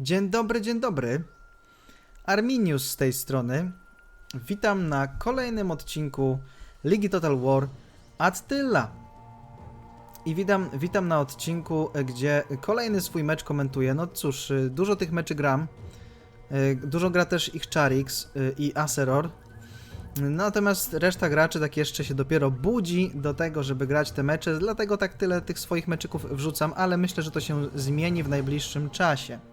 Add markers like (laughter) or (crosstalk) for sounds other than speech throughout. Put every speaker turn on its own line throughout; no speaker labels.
Dzień dobry, dzień dobry. Arminius z tej strony. Witam na kolejnym odcinku Ligi Total War Attila. I witam, witam na odcinku, e, gdzie kolejny swój mecz komentuję. No cóż, y, dużo tych meczy gram. Y, Dużo gra też ich Charix i Aceror. Natomiast reszta graczy tak jeszcze się dopiero budzi do tego, żeby grać te mecze, dlatego tak tyle tych swoich meczyków wrzucam, ale myślę, że to się zmieni w najbliższym czasie.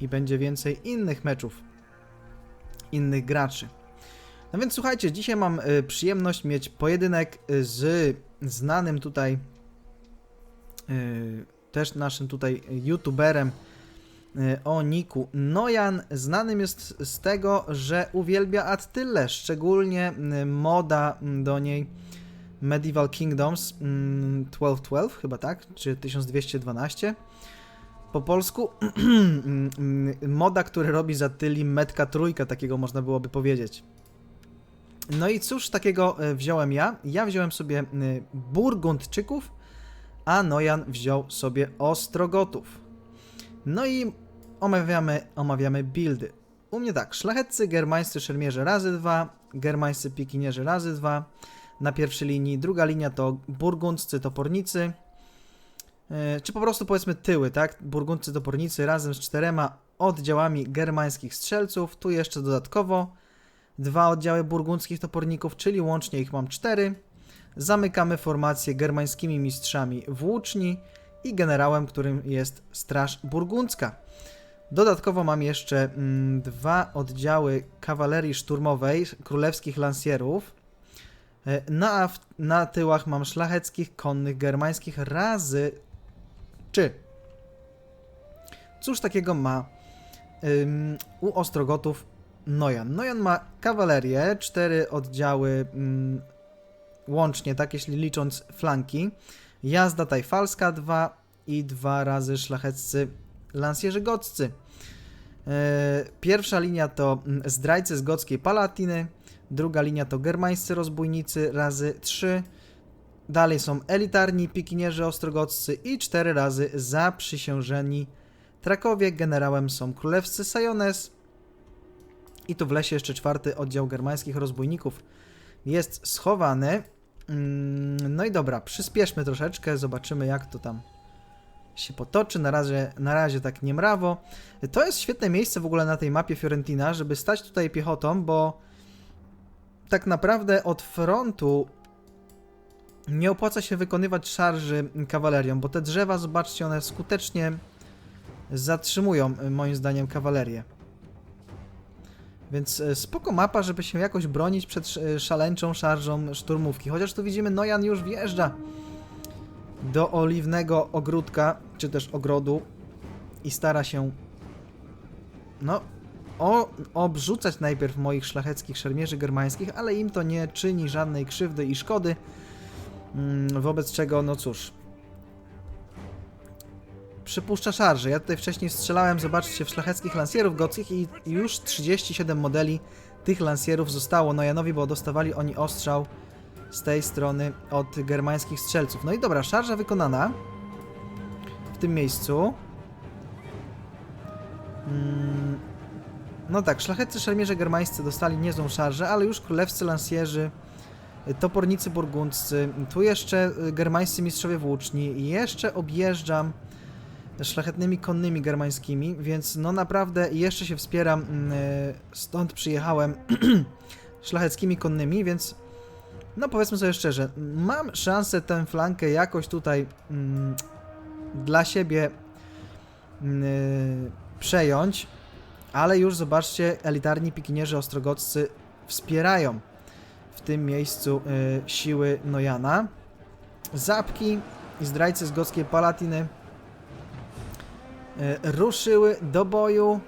I będzie więcej innych meczów, innych graczy. No więc słuchajcie, dzisiaj mam y, przyjemność mieć pojedynek y, z znanym tutaj y, też naszym tutaj youtuberem o niku Nojan. Znanym jest z tego, że uwielbia Attylę, szczególnie moda mm, do niej Medieval Kingdoms mm, 1212 chyba tak, czy 1212 po polsku. (clears throat) moda, który robi za Tyli metka trójka, takiego można byłoby powiedzieć. No i cóż takiego e, wziąłem ja? Ja wziąłem sobie e, Burgundczyków, a Nojan wziął sobie Ostrogotów. No i omawiamy, omawiamy buildy. U mnie tak, szlacheccy, germańscy szermierze razy dwa, germańscy pikinierzy razy dwa. Na pierwszej linii, druga linia to burgundzcy topornicy, czy po prostu powiedzmy tyły, tak? Burgundcy topornicy razem z czterema oddziałami germańskich strzelców. Tu jeszcze dodatkowo dwa oddziały burgundzkich toporników, czyli łącznie ich mam cztery. Zamykamy formację germańskimi mistrzami włóczni i generałem, którym jest Straż Burgundzka. Dodatkowo mam jeszcze mm, dwa oddziały kawalerii szturmowej królewskich lansierów. E, Na, na tyłach mam szlacheckich konnych germańskich razy czy. Cóż takiego ma u Ostrogotów Nojan? Nojan ma kawalerię, cztery oddziały łącznie, tak, jeśli licząc flanki. Jazda tajfalska 2 i dwa razy szlacheccy lansjerzy goccy. Yy, Pierwsza linia to zdrajcy z gockiej palatiny, druga linia to germańscy rozbójnicy razy 3, dalej są elitarni pikinierzy ostrogoccy i cztery razy zaprzysiężeni Trakowie. Generałem są królewscy Sajones i tu w lesie jeszcze czwarty oddział germańskich rozbójników jest schowany. Mm, No i dobra, przyspieszmy troszeczkę, zobaczymy jak to tam się potoczy. Na razie, na razie tak nie mrawo. To jest świetne miejsce w ogóle na tej mapie Fiorentina, żeby stać tutaj piechotą, bo tak naprawdę od frontu nie opłaca się wykonywać szarży kawalerią, bo te drzewa, zobaczcie, one skutecznie zatrzymują, y, moim zdaniem, kawalerię. Więc e, spoko mapa, żeby się jakoś bronić przed e, szaleńczą szarżą szturmówki. Chociaż tu widzimy, Nojan już wjeżdża do oliwnego ogródka, czy też ogrodu i stara się no, o, obrzucać najpierw moich szlacheckich szermierzy germańskich, ale im to nie czyni żadnej krzywdy i szkody, wobec czego, no cóż, przypuszcza szarże. Ja tutaj wcześniej strzelałem, zobaczcie, w szlacheckich lansierów gockich i już 37 modeli tych lansierów zostało Nojanowi, bo dostawali oni ostrzał z tej strony od germańskich strzelców. No i dobra, szarża wykonana w tym miejscu. Mm, no tak, szlacheccy szermierze germańscy dostali niezłą szarżę, ale już królewscy lansjerzy, y, topornicy burgundzcy, tu jeszcze y, germańscy mistrzowie włóczni jeszcze objeżdżam szlachetnymi konnymi germańskimi, więc no naprawdę jeszcze się wspieram, mm, y, stąd przyjechałem (clears throat) szlacheckimi konnymi, więc no powiedzmy sobie szczerze, mam szansę tę flankę jakoś tutaj mm, dla siebie mm, y, przejąć, ale już zobaczcie, elitarni pikinierzy ostrogoccy wspierają w tym miejscu y, siły Nojana. Zapki i zdrajcy z gockiej palatiny y, ruszyły do boju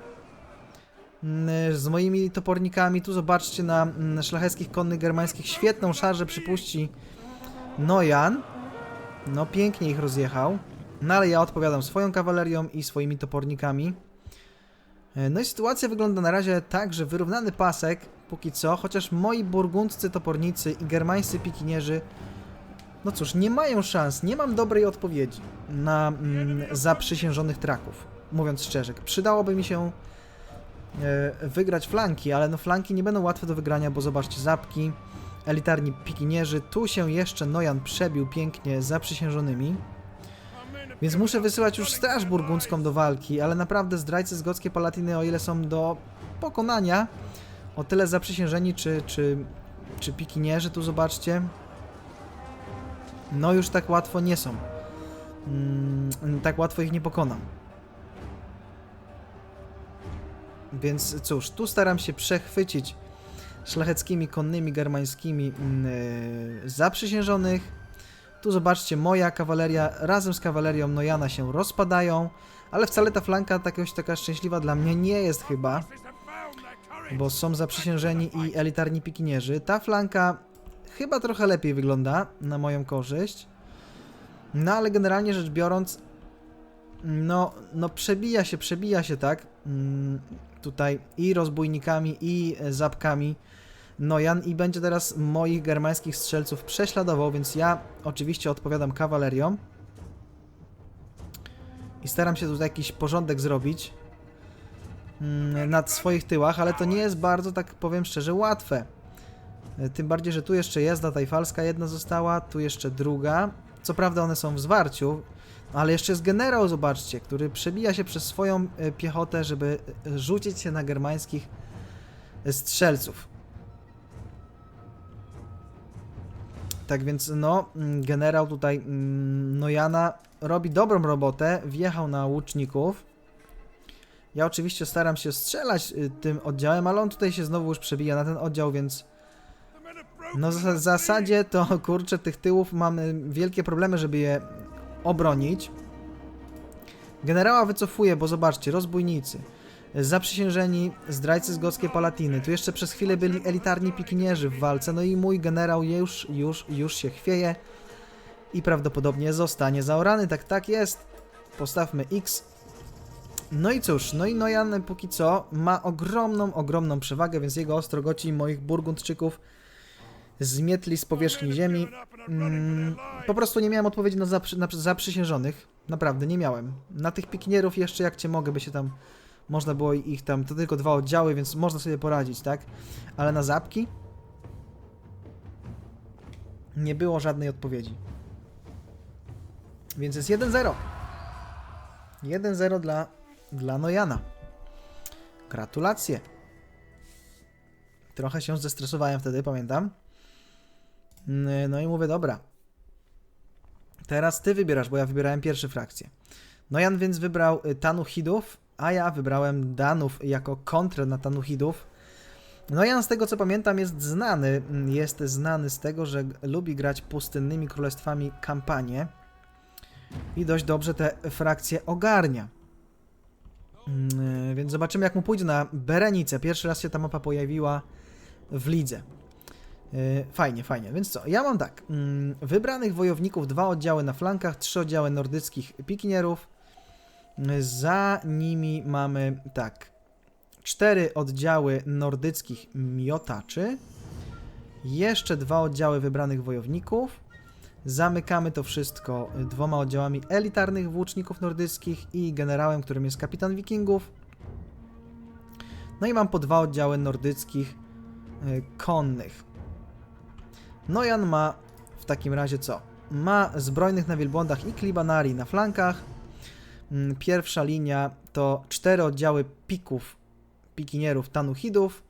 z moimi topornikami. Tu zobaczcie na szlacheckich konnych germańskich świetną szarżę przypuści Nojan. No pięknie ich rozjechał. No ale ja odpowiadam swoją kawalerią i swoimi topornikami. E, No i sytuacja wygląda na razie tak, że wyrównany pasek póki co, chociaż moi burgundzcy topornicy i germańscy pikinierzy No cóż, nie mają szans, nie mam dobrej odpowiedzi na mm, zaprzysiężonych traków, mówiąc szczerze. Przydałoby mi się e, wygrać flanki, ale no flanki nie będą łatwe do wygrania, bo zobaczcie, zapki, elitarni pikinierzy, tu się jeszcze Nojan przebił pięknie zaprzysiężonymi. Więc muszę wysyłać już Straż Burgundzką do walki, ale naprawdę zdrajcy z Gockie Palatiny, o ile są do pokonania, o tyle zaprzysiężeni czy, czy, czy pikinierzy, tu zobaczcie, no już tak łatwo nie są. Mm, tak łatwo ich nie pokonam. Więc cóż, tu staram się przechwycić szlacheckimi, konnymi, germańskimi yy, zaprzysiężonych. Tu zobaczcie, moja kawaleria razem z kawalerią Nojana się rozpadają, ale wcale ta flanka tak taka szczęśliwa dla mnie nie jest chyba, bo są zaprzysiężeni i elitarni pikinierzy. Ta flanka chyba trochę lepiej wygląda na moją korzyść, no ale generalnie rzecz biorąc, no, no przebija się, przebija się tak, mm, tutaj i rozbójnikami, i zapkami Nojan i będzie teraz moich germańskich strzelców prześladował, więc ja oczywiście odpowiadam kawalerią. I staram się tutaj jakiś porządek zrobić mm, nad swoich tyłach, ale to nie jest bardzo, tak powiem szczerze, łatwe. E, Tym bardziej, że tu jeszcze jazda tajfalska jedna została, tu jeszcze druga. Co prawda one są w zwarciu, ale jeszcze jest generał, zobaczcie, który przebija się przez swoją e, piechotę, żeby e, rzucić się na germańskich strzelców. Tak więc, no, mm, generał tutaj mm, Nojana robi dobrą robotę, wjechał na łuczników. Ja oczywiście staram się strzelać y, tym oddziałem, ale on tutaj się znowu już przebija na ten oddział, więc no w zas- zasadzie to (laughs) kurczę tych tyłów mamy wielkie problemy, żeby je obronić. Generała wycofuje, bo zobaczcie, rozbójnicy, zaprzysiężeni zdrajcy z Gockiej Palatiny, tu jeszcze przez chwilę byli elitarni pikinierzy w walce, no i mój generał już, już, już się chwieje i prawdopodobnie zostanie zaorany, tak, tak jest. Postawmy X. No i cóż, no i Nojan póki co ma ogromną, ogromną przewagę, więc jego ostrogoci moich burgundczyków zmietli z powierzchni ziemi. Mm, po prostu nie miałem odpowiedzi na, zaprzy, na zaprzysiężonych. Naprawdę, nie miałem. Na tych pikinierów jeszcze jak cię mogę, by się tam... Można było ich tam... To tylko dwa oddziały, więc można sobie poradzić, tak? Ale na zapki? Nie było żadnej odpowiedzi. Więc jest 1-0. 1-0 dla, dla Nojana. Gratulacje. Trochę się zestresowałem wtedy, pamiętam. No i mówię, dobra. Teraz ty wybierasz, bo ja wybierałem pierwsze frakcje. Nojan więc wybrał y, Tanuchidów, a ja wybrałem Danów jako kontrę na Tanuchidów. Nojan z tego co pamiętam jest znany, mm, jest znany z tego, że lubi grać pustynnymi królestwami kampanię i dość dobrze te frakcje ogarnia. Mm, y, Więc zobaczymy jak mu pójdzie na Berenicę. Pierwszy raz się ta mapa pojawiła w lidze. Yy, Fajnie, fajnie. Więc co? Ja mam tak. mm, Wybranych wojowników, dwa oddziały na flankach, trzy oddziały nordyckich pikinierów. Za nimi mamy tak. Cztery oddziały nordyckich miotaczy. Jeszcze dwa oddziały wybranych wojowników. Zamykamy to wszystko y, dwoma oddziałami elitarnych włóczników nordyckich i generałem, którym jest kapitan wikingów. No i mam po dwa oddziały nordyckich y, konnych. Nojan ma w takim razie co? Ma zbrojnych na wielbłądach i klibanari na flankach. Mm, Pierwsza linia to cztery oddziały pików, pikinierów, tanuchidów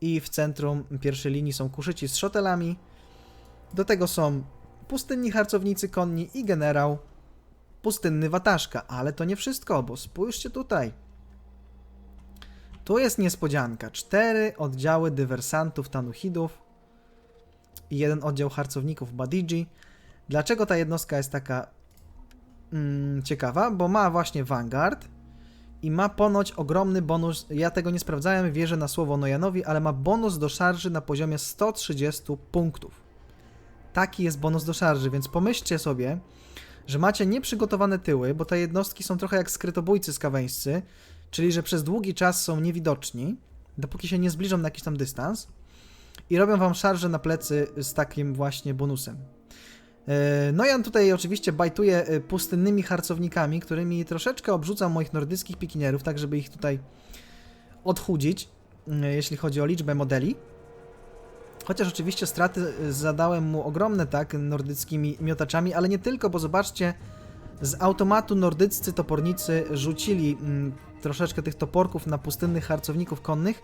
i w centrum pierwszej linii są kuszyci z szotelami. Do tego są pustynni harcownicy konni i generał pustynny wataszka, ale to nie wszystko, bo spójrzcie tutaj. Tu jest niespodzianka. Cztery oddziały dywersantów tanuchidów i jeden oddział harcowników Badigi. Dlaczego ta jednostka jest taka mm, ciekawa? Bo ma właśnie Vanguard i ma ponoć ogromny bonus. Ja tego nie sprawdzałem, wierzę na słowo Nojanowi, ale ma bonus do szarży na poziomie 130 punktów. Taki jest bonus do szarży, więc pomyślcie sobie, że macie nieprzygotowane tyły, bo te jednostki są trochę jak skrytobójcy skaweńscy, czyli że przez długi czas są niewidoczni, dopóki się nie zbliżą na jakiś tam dystans i robią wam szarże na plecy z takim właśnie bonusem. E, Nojan tutaj oczywiście bajtuje e, pustynnymi harcownikami, którymi troszeczkę obrzucam moich nordyckich pikinierów, tak żeby ich tutaj odchudzić, e, jeśli chodzi o liczbę modeli. Chociaż oczywiście straty e, zadałem mu ogromne, tak, nordyckimi miotaczami, ale nie tylko, bo zobaczcie, z automatu nordyccy topornicy rzucili mm, troszeczkę tych toporków na pustynnych harcowników konnych,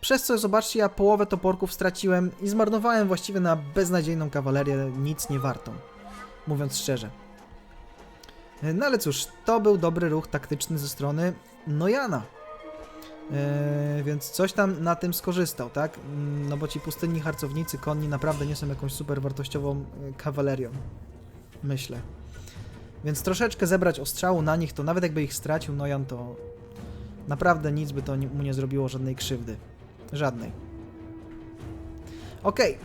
przez co, zobaczcie, ja połowę toporków straciłem i zmarnowałem właściwie na beznadziejną kawalerię, nic nie wartą, mówiąc szczerze. No ale cóż, to był dobry ruch taktyczny ze strony Nojana. Eee, więc coś tam na tym skorzystał, tak? Mm, No bo ci pustynni harcownicy konni naprawdę nie są jakąś super wartościową e, kawalerią. Myślę. Więc troszeczkę zebrać ostrzału na nich, to nawet jakby ich stracił Nojan, to naprawdę nic by to mu nie zrobiło żadnej krzywdy. Żadnej. Okej.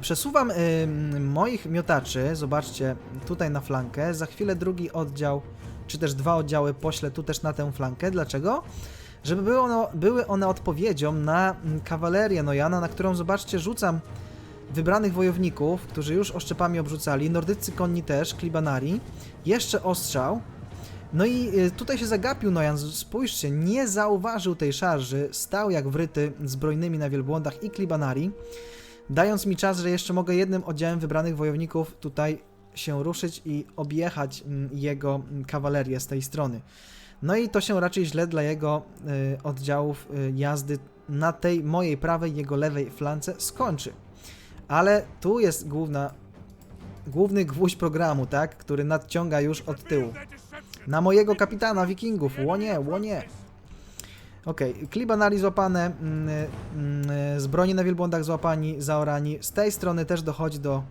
Przesuwam ym, moich miotaczy, zobaczcie, tutaj na flankę. Za chwilę drugi oddział, czy też dwa oddziały poślę tu też na tę flankę. Dlaczego? Żeby były one, były one odpowiedzią na mm, kawalerię Nojana, na którą, zobaczcie, rzucam wybranych wojowników, którzy już oszczepami obrzucali, nordyccy konni też, klibanari, jeszcze ostrzał. No i y, tutaj się zagapił Nojan, spójrzcie, nie zauważył tej szarży, stał jak wryty zbrojnymi na wielbłądach i klibanari, dając mi czas, że jeszcze mogę jednym oddziałem wybranych wojowników tutaj się ruszyć i objechać mm, jego mm, kawalerię z tej strony. No i to się raczej źle dla jego y, oddziałów y, jazdy na tej mojej prawej, jego lewej flance skończy. Ale tu jest główna, główny gwóźdź programu, tak, który nadciąga już od tyłu. Na mojego kapitana wikingów, łonie, łonie. Okej, klibanari złapane, mm, mm, z broni na wielbłądach złapani, zaorani. Z tej strony też dochodzi do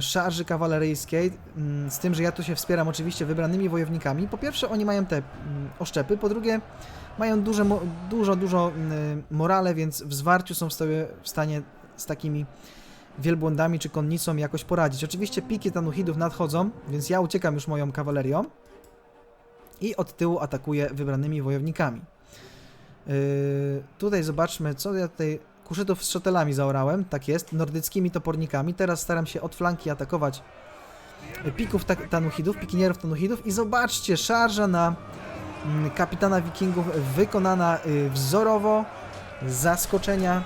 szarży kawaleryjskiej, mm, z tym, że ja tu się wspieram oczywiście wybranymi wojownikami. Po pierwsze, oni mają te mm, oszczepy, po drugie, mają duże, dużo, dużo mm, morale, więc w zwarciu są w, sobie w stanie z takimi wielbłądami czy konnicą jakoś poradzić. Oczywiście piki tanuchidów nadchodzą, więc ja uciekam już moją kawalerią i od tyłu atakuję wybranymi wojownikami. Yy, tutaj zobaczmy, co ja tutaj kuszytów z szotelami zaorałem, tak jest, nordyckimi topornikami. Teraz staram się od flanki atakować pików ta tanuchidów, pikinierów tanuchidów i zobaczcie, szarża na mm, kapitana wikingów wykonana y, wzorowo, zaskoczenia.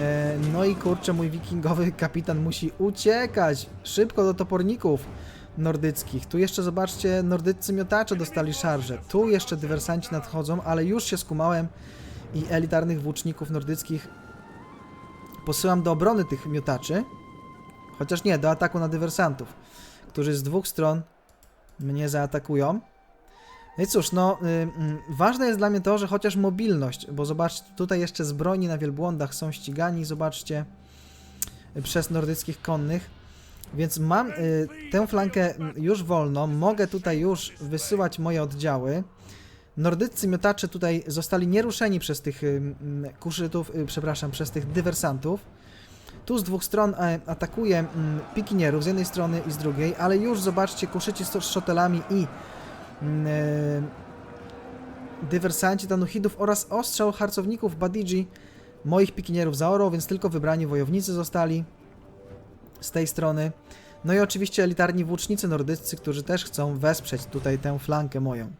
E, No i kurczę, mój wikingowy (laughs) kapitan musi uciekać szybko do toporników nordyckich. Tu jeszcze zobaczcie, nordyccy miotacze dostali szarże. Tu jeszcze dywersanci nadchodzą, ale już się skumałem i elitarnych włóczników nordyckich posyłam do obrony tych miotaczy. Chociaż nie, do ataku na dywersantów, którzy z dwóch stron mnie zaatakują. No i cóż, no, y, y, ważne jest dla mnie to, że chociaż mobilność, bo zobaczcie, tutaj jeszcze z broni na wielbłądach są ścigani, zobaczcie, y, przez nordyckich konnych, więc mam y, tę flankę już wolną, mogę tutaj już wysyłać moje oddziały. Nordyccy miotacze tutaj zostali nieruszeni przez tych y, kuszytów, y, przepraszam, przez tych dywersantów. Tu z dwóch stron e, atakuje pikinierów z jednej strony i z drugiej, ale już zobaczcie, kuszyci z szotelami i e, dywersanci tanuchidów oraz ostrzał harcowników Badidzi moich pikinierów zaorą, więc tylko wybrani wojownicy zostali z tej strony. No i oczywiście elitarni włócznicy nordyccy, którzy też chcą wesprzeć tutaj tę flankę moją.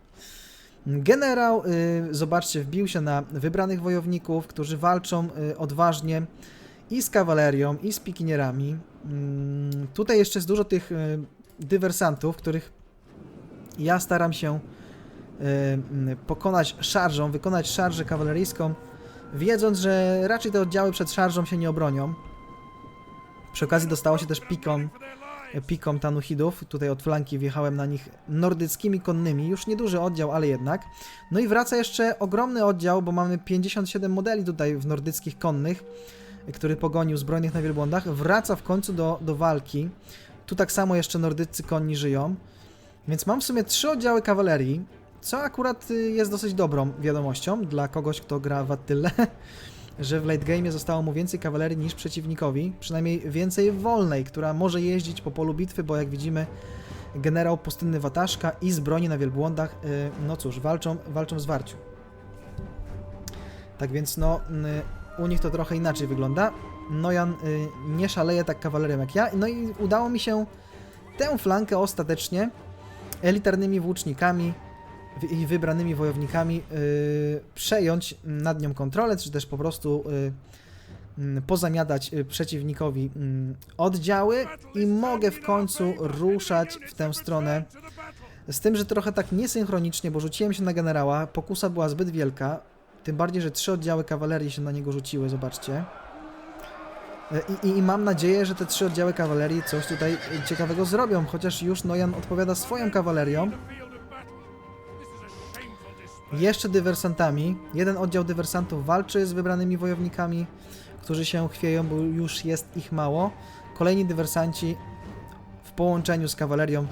Generał, y, zobaczcie, wbił się na wybranych wojowników, którzy walczą y, odważnie i z kawalerią, i z pikinierami. Mm, tutaj jeszcze jest dużo tych y, dywersantów, których ja staram się mm, pokonać szarżą, wykonać szarżę kawaleryjską, wiedząc, że raczej te oddziały przed szarżą się nie obronią. Przy okazji dostało się też pikom, pikom tanuchidów. Tutaj od flanki wjechałem na nich nordyckimi konnymi. Już nieduży oddział, ale jednak. No i wraca jeszcze ogromny oddział, bo mamy 57 modeli tutaj w nordyckich konnych, który pogonił zbrojnych na wielbłądach. Wraca w końcu do, do walki. Tu tak samo jeszcze nordyccy konni żyją. Więc mam w sumie trzy oddziały kawalerii, co akurat y, jest dosyć dobrą wiadomością dla kogoś, kto gra w Attyle, (laughs) że w late game zostało mu więcej kawalerii niż przeciwnikowi, przynajmniej więcej wolnej, która może jeździć po polu bitwy, bo jak widzimy generał pustynny Wataszka i z broni na wielbłądach, y, no cóż, walczą, walczą w zwarciu. Tak więc no, y, u nich to trochę inaczej wygląda. Nojan y, nie szaleje tak kawalerią jak ja. No i udało mi się tę flankę ostatecznie elitarnymi włócznikami i wybranymi wojownikami y, przejąć nad nią kontrolę, czy też po prostu y, mm, pozamiatać y, przeciwnikowi mm, oddziały i mogę w końcu ruszać w tę stronę. Z tym, że trochę tak niesynchronicznie, bo rzuciłem się na generała, pokusa była zbyt wielka, tym bardziej, że trzy oddziały kawalerii się na niego rzuciły, zobaczcie. I, i, I mam nadzieję, że te trzy oddziały kawalerii coś tutaj ciekawego zrobią, chociaż już Nojan odpowiada swoją kawalerią. Jeszcze dywersantami. Jeden oddział dywersantów walczy z wybranymi wojownikami, którzy się chwieją, bo już jest ich mało. Kolejni dywersanci w połączeniu z kawalerią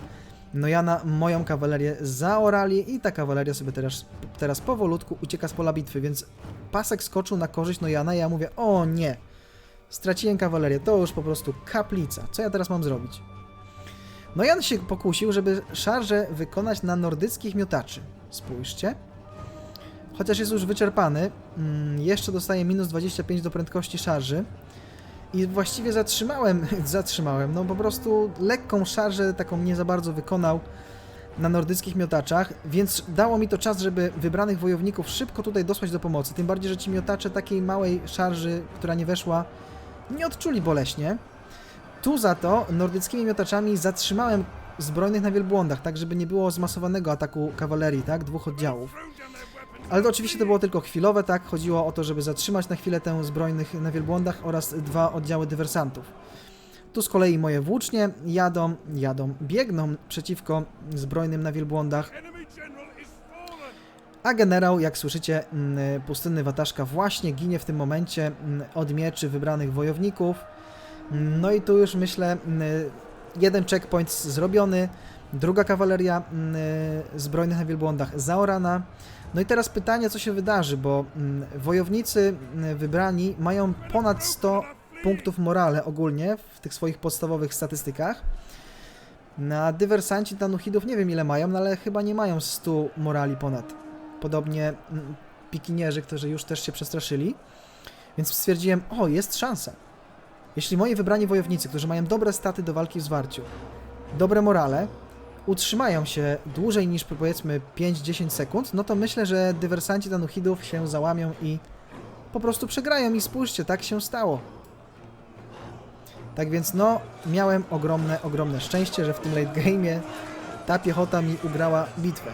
Nojana moją kawalerię zaorali i ta kawaleria sobie teraz, teraz powolutku ucieka z pola bitwy, więc pasek skoczył na korzyść Nojana i ja mówię, o nie, straciłem kawalerię, to już po prostu kaplica, co ja teraz mam zrobić? Nojan się pokusił, żeby szarżę wykonać na nordyckich miotaczy. Spójrzcie. Chociaż jest już wyczerpany, mm, jeszcze dostaje minus 25 do prędkości szarży. I właściwie zatrzymałem, (laughs) zatrzymałem, no po prostu lekką szarżę, taką nie za bardzo wykonał na nordyckich miotaczach, więc dało mi to czas, żeby wybranych wojowników szybko tutaj dosłać do pomocy. Tym bardziej, że ci miotacze takiej małej szarży, która nie weszła, nie odczuli boleśnie. Tu za to nordyckimi miotaczami zatrzymałem zbrojnych na wielbłądach, tak żeby nie było zmasowanego ataku kawalerii, tak, dwóch oddziałów. Ale to oczywiście to było tylko chwilowe, tak? Chodziło o to, żeby zatrzymać na chwilę tę zbrojnych na wielbłądach oraz dwa oddziały dywersantów. Tu z kolei moje włócznie jadą, jadą, biegną przeciwko zbrojnym na wielbłądach. A generał, jak słyszycie, mm, pustynny Wataszka właśnie ginie w tym momencie mm, od mieczy wybranych wojowników. No i tu już myślę, mm, jeden checkpoint zrobiony, druga kawaleria mm, zbrojnych na wielbłądach zaorana. No i teraz pytanie, co się wydarzy, bo mm, wojownicy mm, wybrani mają ponad 100 punktów morale ogólnie w tych swoich podstawowych statystykach. Na dywersanci Tanuhidów nie wiem ile mają, no ale chyba nie mają 100 morali ponad. Podobnie mm, pikinierzy, którzy już też się przestraszyli. Więc stwierdziłem, o, jest szansa. Jeśli moi wybrani wojownicy, którzy mają dobre staty do walki w zwarciu, dobre morale, utrzymają się dłużej niż powiedzmy 5-10 sekund, no to myślę, że dywersanci Tanuhidów się załamią i po prostu przegrają i spójrzcie, tak się stało. Tak więc no, miałem ogromne, ogromne szczęście, że w tym late game'ie ta piechota mi ugrała bitwę.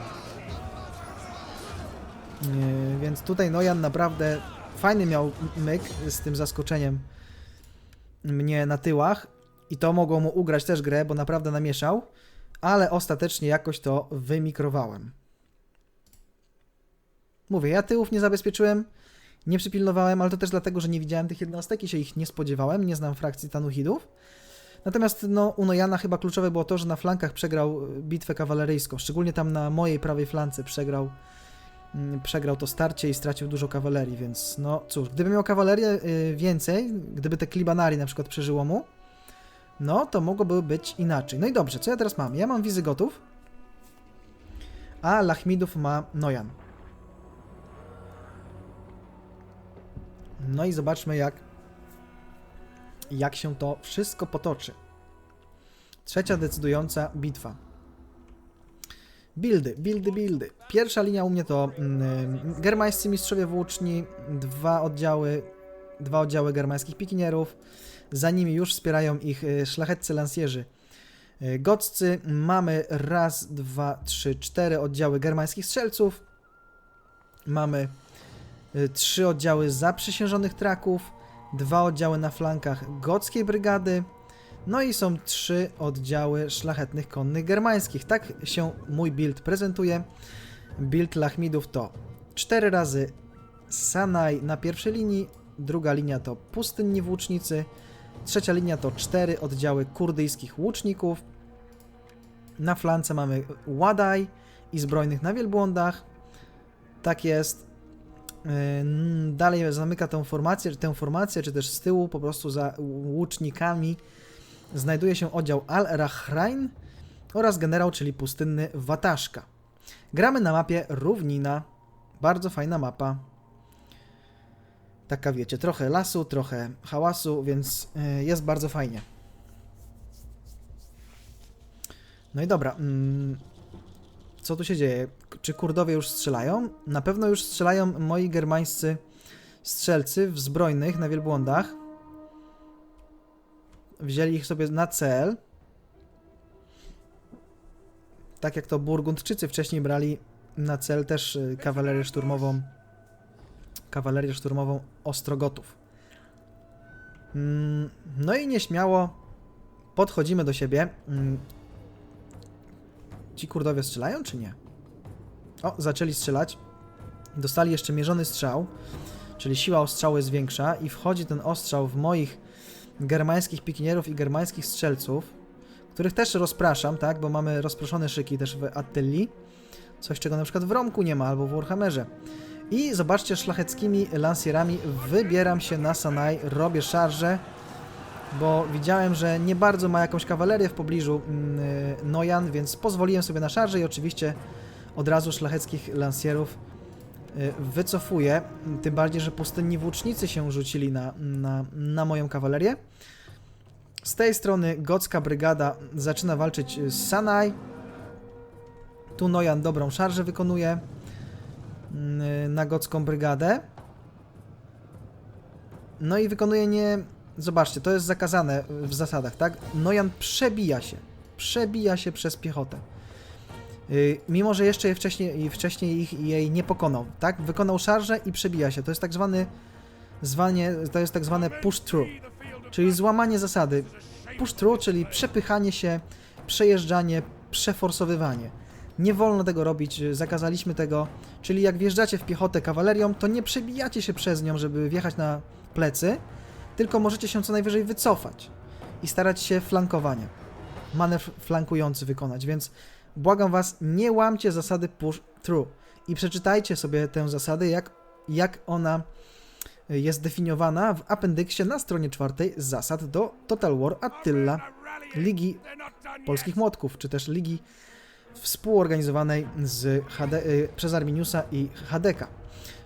Yy, więc tutaj Nojan naprawdę fajny miał myk z tym zaskoczeniem mnie na tyłach i to mogło mu ugrać też grę, bo naprawdę namieszał ale ostatecznie jakoś to wymikrowałem. Mówię, ja tyłów nie zabezpieczyłem, nie przypilnowałem, ale to też dlatego, że nie widziałem tych jednostek i się ich nie spodziewałem, nie znam frakcji Tanuhidów. Natomiast no, u Nojana chyba kluczowe było to, że na flankach przegrał bitwę kawaleryjską, szczególnie tam na mojej prawej flance przegrał, mm, przegrał to starcie i stracił dużo kawalerii, więc no cóż, gdyby miał kawalerię y, więcej, gdyby te Klibanari na przykład przeżyło mu, no to mogłoby być inaczej. No i dobrze, co ja teraz mam? Ja mam Wizygotów, a Lachmidów ma Nojan. No i zobaczmy, jak, jak się to wszystko potoczy. Trzecia decydująca bitwa. Buildy, buildy, buildy. Pierwsza linia u mnie to mm, germańscy mistrzowie włóczni, dwa oddziały, dwa oddziały germańskich pikinierów, za nimi już wspierają ich e, szlachetcy lansjerzy e, goccy. Mamy raz, dwa, trzy, cztery oddziały germańskich strzelców. Mamy e, trzy oddziały zaprzysiężonych traków, dwa oddziały na flankach gockiej brygady. No i są trzy oddziały szlachetnych konnych germańskich. Tak się mój build prezentuje. Build Lachmidów to 4 razy Sanaj na pierwszej linii, druga linia to pustynni włócznicy, Trzecia linia to cztery oddziały kurdyjskich łuczników. Na flance mamy Ładaj i zbrojnych na wielbłądach. Tak jest. Yy, Dalej zamyka tę formację, tę formację, czy też z tyłu po prostu za łucznikami znajduje się oddział Al-Rahrain oraz generał, czyli pustynny Wataszka. Gramy na mapie Równina. Bardzo fajna mapa. Taka wiecie, trochę lasu, trochę hałasu, więc y, jest bardzo fajnie. No i dobra. mm, Co tu się dzieje? Czy Kurdowie już strzelają? Na pewno już strzelają moi germańscy strzelcy w zbrojnych na wielbłądach. Wzięli ich sobie na cel. Tak jak to Burgundczycy wcześniej brali na cel też y, kawalerię szturmową kawalerię szturmową Ostrogotów. Mm, No i nieśmiało podchodzimy do siebie. Mm, Ci kurdowie strzelają, czy nie? O, zaczęli strzelać. Dostali jeszcze mierzony strzał, czyli siła ostrzału jest większa i wchodzi ten ostrzał w moich germańskich pikinierów i germańskich strzelców, których też rozpraszam, tak, bo mamy rozproszone szyki też w Attylii, coś czego na przykład w Romku nie ma, albo w Warhammerze. I zobaczcie, szlacheckimi lansierami wybieram się na Sanai, robię szarże, bo widziałem, że nie bardzo ma jakąś kawalerię w pobliżu mm, y, Nojan, więc pozwoliłem sobie na szarże i oczywiście od razu szlacheckich lansierów y, wycofuję, tym bardziej, że pustynni włócznicy się rzucili na, na, na moją kawalerię. Z tej strony gocka brygada zaczyna walczyć z Sanai. Tu Nojan dobrą szarżę wykonuje mm, na gocką brygadę. No i wykonuje nie... Zobaczcie, to jest zakazane w zasadach, tak? Nojan przebija się. Przebija się przez piechotę. Yy, mimo, że jeszcze je wcześniej, wcześniej ich, jej nie pokonał, tak? Wykonał szarżę i przebija się. To jest tak zwany... Zwanie, to jest tak zwane push through, czyli złamanie zasady. Push through, czyli przepychanie się, przejeżdżanie, przeforsowywanie. Nie wolno tego robić, zakazaliśmy tego. Czyli jak wjeżdżacie w piechotę kawalerią, to nie przebijacie się przez nią, żeby wjechać na plecy, tylko możecie się co najwyżej wycofać i starać się flankowania. Manewr flankujący wykonać, więc błagam was, nie łamcie zasady push through i przeczytajcie sobie tę zasadę, jak, jak ona jest definiowana w apendyksie na stronie czwartej zasad do Total War Attila Ligi Polskich Młotków, czy też Ligi współorganizowanej z y, przez Arminiusa i Hadeka.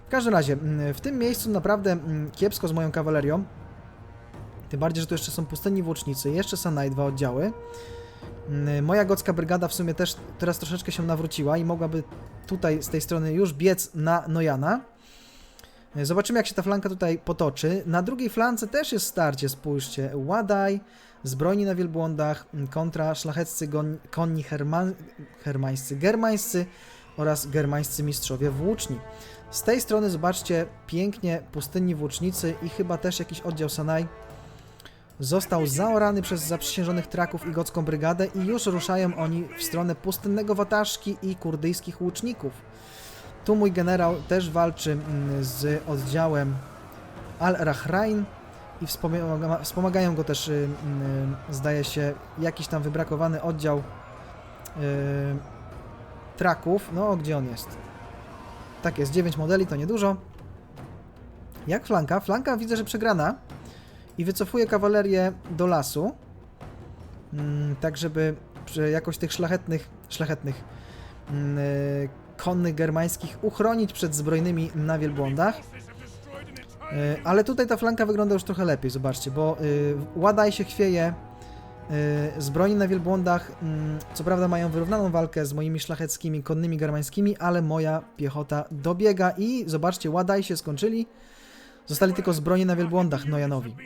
W każdym razie, mm, w tym miejscu naprawdę mm, kiepsko z moją kawalerią. Tym bardziej, że tu jeszcze są pustynni włócznicy, jeszcze Sanai dwa oddziały. Mm, Moja gocka brygada w sumie też teraz troszeczkę się nawróciła i mogłaby tutaj z tej strony już biec na Nojana. Zobaczymy, jak się ta flanka tutaj potoczy. Na drugiej flance też jest starcie, spójrzcie. Ładaj, zbrojni na wielbłądach kontra szlacheccy gon- konni herman- hermańscy, germańscy oraz germańscy mistrzowie włóczni. Z tej strony zobaczcie pięknie pustynni włócznicy i chyba też jakiś oddział Sanai został zaorany przez zaprzysiężonych traków i gocką brygadę i już ruszają oni w stronę pustynnego Wataszki i kurdyjskich łuczników. Tu mój generał też walczy mm, z oddziałem Al-Rahrain i wspomaga, wspomagają go też, y, y, zdaje się, jakiś tam wybrakowany oddział y, traków. No, gdzie on jest? Tak jest, 9 modeli, to niedużo. Jak flanka? Flanka widzę, że przegrana i wycofuje kawalerię do lasu, mm, tak żeby jakoś tych szlachetnych, szlachetnych mm, konnych germańskich uchronić przed zbrojnymi na wielbłądach. Y, Ale tutaj ta flanka wygląda już trochę lepiej, zobaczcie, bo y, Ładaj się chwieje, y, zbrojni na wielbłądach, mm, co prawda mają wyrównaną walkę z moimi szlacheckimi, konnymi germańskimi, ale moja piechota dobiega i zobaczcie, Ładaj się skończyli, zostali tylko zbrojni na wielbłądach Nojanowi.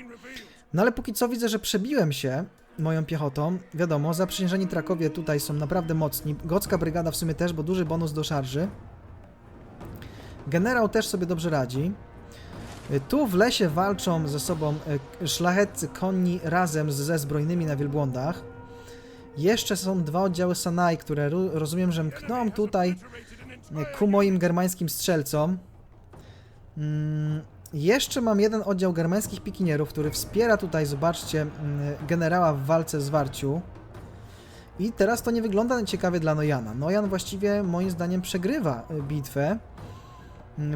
No ale póki co widzę, że przebiłem się moją piechotą. Wiadomo, zaprzysiężeni trakowie tutaj są naprawdę mocni. Gocka brygada w sumie też, bo duży bonus do szarży. Generał też sobie dobrze radzi. Tu w lesie walczą ze sobą y, szlacheccy konni razem ze zbrojnymi na wielbłądach. Jeszcze są dwa oddziały Sanai, które rozumiem, że mkną tutaj y, ku moim germańskim strzelcom. Mm, jeszcze mam jeden oddział germańskich pikinierów, który wspiera tutaj, zobaczcie, mm, generała w walce z Warciu. I teraz to nie wygląda ciekawie dla Nojana. Nojan właściwie moim zdaniem przegrywa y, bitwę,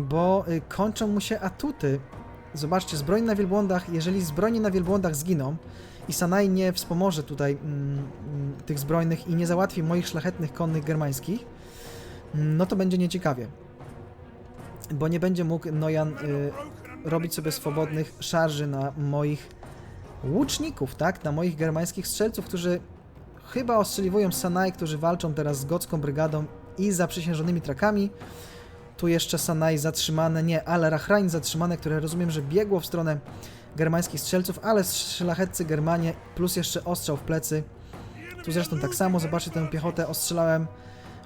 bo y, kończą mu się atuty. Zobaczcie, zbrojni na wielbłądach, jeżeli zbrojni na wielbłądach zginą i Sanai nie wspomoże tutaj mm, mm, tych zbrojnych i nie załatwi moich szlachetnych konnych germańskich, no to będzie nieciekawie. Bo nie będzie mógł Nojan y, robić sobie swobodnych szarży na moich łuczników, tak? Na moich germańskich strzelców, którzy chyba ostrzeliwują Sanai, którzy walczą teraz z gocką brygadą i zaprzysiężonymi trakami. Tu jeszcze Sanai zatrzymane, nie, ale Rachrain zatrzymane, które rozumiem, że biegło w stronę germańskich strzelców, ale szlachetcy Germanie, plus jeszcze ostrzał w plecy. Tu zresztą tak samo, zobaczcie tę piechotę, ostrzelałem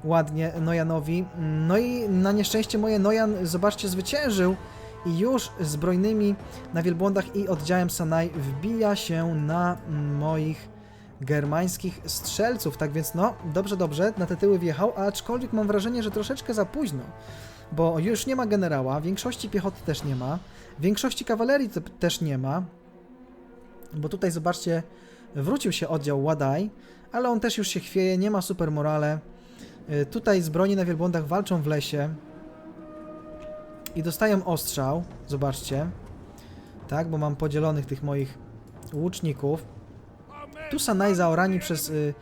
ładnie Nojanowi. No i na nieszczęście moje Nojan, zobaczcie, zwyciężył i już zbrojnymi na wielbłądach i oddziałem Sanai wbija się na moich germańskich strzelców. Tak więc no, dobrze, dobrze, na te tyły wjechał, aczkolwiek mam wrażenie, że troszeczkę za późno. Bo już nie ma generała, większości piechoty też nie ma, większości kawalerii te- też nie ma. Bo tutaj zobaczcie, wrócił się oddział Ładaj, ale on też już się chwieje, nie ma super morale. Y, Tutaj z na wielbłądach walczą w lesie i dostają ostrzał, zobaczcie. Tak, bo mam podzielonych tych moich łuczników. Tu Sanai zaorani przez y,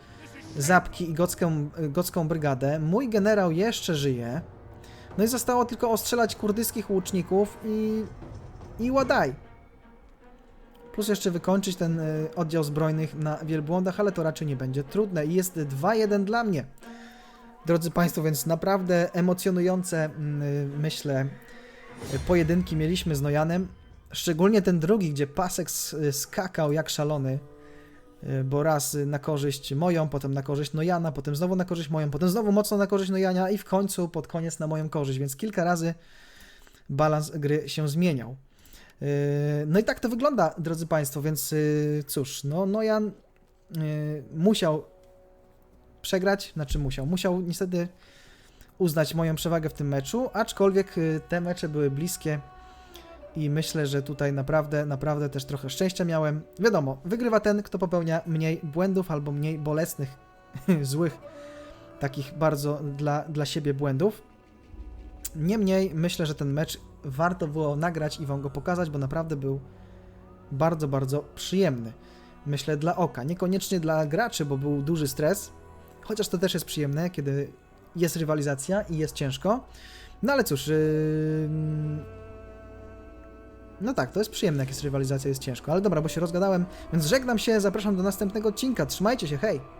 Zapki i gocką, gocką brygadę. Mój generał jeszcze żyje. No i zostało tylko ostrzelać kurdyjskich łuczników i, i Ładaj. Plus jeszcze wykończyć ten y, oddział zbrojnych na wielbłądach, ale to raczej nie będzie trudne. I jest 2-1 dla mnie. Drodzy Państwo, więc naprawdę emocjonujące, mm, y, myślę, y, pojedynki mieliśmy z Nojanem. Szczególnie ten drugi, gdzie Pasek skakał jak szalony. Y, Bo raz y, na korzyść moją, potem na korzyść Nojana, potem znowu na korzyść moją, potem znowu mocno na korzyść Nojania i w końcu pod koniec na moją korzyść, więc kilka razy balans gry się zmieniał. Yy, No i tak to wygląda, drodzy Państwo, więc yy, cóż, no Nojan musiał przegrać, znaczy musiał, musiał niestety uznać moją przewagę w tym meczu, aczkolwiek te mecze były bliskie i myślę, że tutaj naprawdę, naprawdę też trochę szczęścia miałem. Wiadomo, wygrywa ten, kto popełnia mniej błędów albo mniej bolesnych, (laughs) złych, takich bardzo dla, dla siebie błędów. Niemniej myślę, że ten mecz warto było nagrać i wam go pokazać, bo naprawdę był bardzo, bardzo przyjemny. Myślę dla oka, niekoniecznie dla graczy, bo był duży stres, chociaż to też jest przyjemne, kiedy jest rywalizacja i jest ciężko. No ale cóż, yy... no tak, to jest przyjemne, jak jest rywalizacja, jest ciężko. Ale dobra, bo się rozgadałem, więc żegnam się, zapraszam do następnego odcinka. Trzymajcie się, hej!